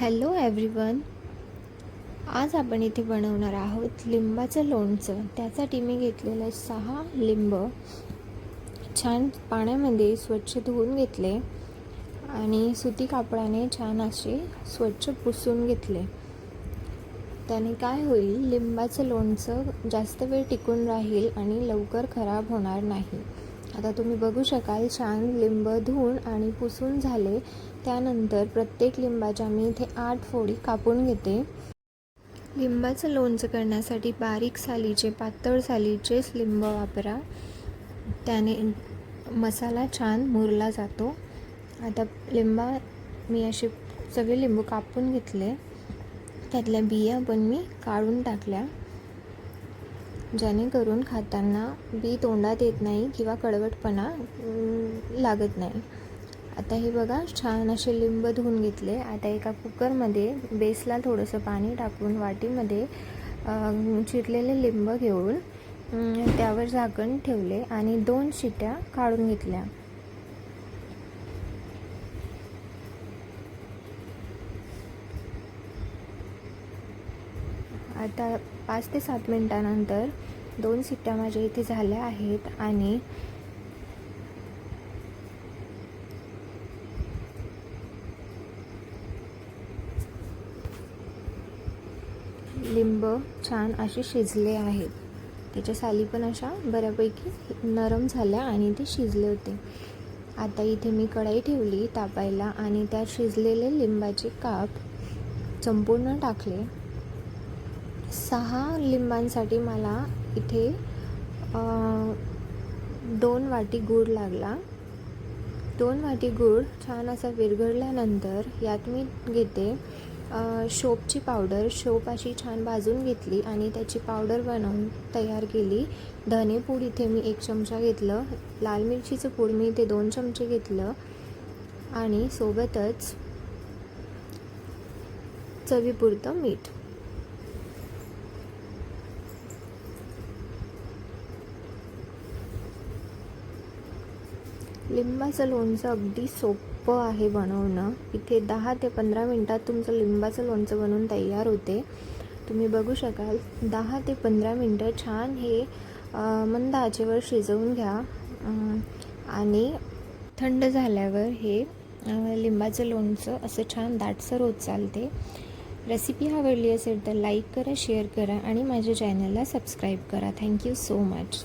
Hello everyone. आज आपण इथे बनवणार आहोत लिंबाचं लोणचं. त्यासाठी मी घेतलेलं आहे सहा लिंब छान पाण्यामध्ये स्वच्छ धुवून घेतले आणि सुती कापडाने छान असे स्वच्छ पुसून घेतले. त्याने काय होईल लिंबाचं लोणचं जास्त वेळ टिकून राहील आणि लवकर खराब होणार नाही. आता तुम्ही बघू शकाल छान लिंब धुवून आणि पुसून झाले. त्यानंतर प्रत्येक लिंबाच्या मी इथे आठ फोडी कापून घेते. लिंबाचं लोणचं करण्यासाठी बारीक सालीचे पातळ सालीचेच लिंब वापरा. त्याने मसाला छान मुरला जातो. आता लिंबा मी असे सगळे लिंबू कापून घेतले. त्यातल्या बिया पण मी काढून टाकल्या. जेणेकरून खाताना बी तोंडात येत नाही किंवा कडवटपणा लागत नाही. आता हे बघा छान असे लिंब धुवून घेतले. आता एका कुकरमध्ये बेसला थोडंसं पाणी टाकून वाटीमध्ये चिरलेले लिंब घेऊन त्यावर झाकण ठेवले आणि दोन शिट्या काढून घेतल्या. आता पाच ते सात मिनटानंतर दोन सिट्ट्या माझ्या इथे झाल्या आहेत आणि लिंब छान असे शिजले आहेत. त्याच्या साली पण अशा बऱ्यापैकी नरम झाल्या आणि ते शिजले होते. आता इथे मी कढाई ठेवली तापायला आणि त्यात शिजलेले लिंबाचे काप संपूर्ण टाकले. सहा लिंबांसाठी मला इथे दोन वाटी गूळ लागला. दोन वाटी गूळ छान असा विरघळल्यानंतर यात मी घेते शोपची पावडर. शोप अशी छान भाजून घेतली आणि त्याची पावडर बनवून तयार केली. धनेपूड इथे मी एक चमचा घेतलं. लाल मिरचीचं पूड मी इथे दोन चमचे घेतलं. आणि सोबतच चवीपुरतं मीठ. लिंबाचं लोणचं अगदी सोपं आहे बनवणं. इथे दहा ते पंधरा मिनटात तुमचं लिंबाचं लोणचं बनवून तयार होते. तुम्ही बघू शकाल दहा ते पंधरा मिनटं छान हे मंद आचेवर शिजवून घ्या. आणि थंड झाल्यावर हे लिंबाचं लोणचं असं छान दाटसर होत चालते. रेसिपी आवडली असेल तर लाईक करा शेअर करा आणि माझ्या चॅनलला सबस्क्राईब करा. Thank you so much.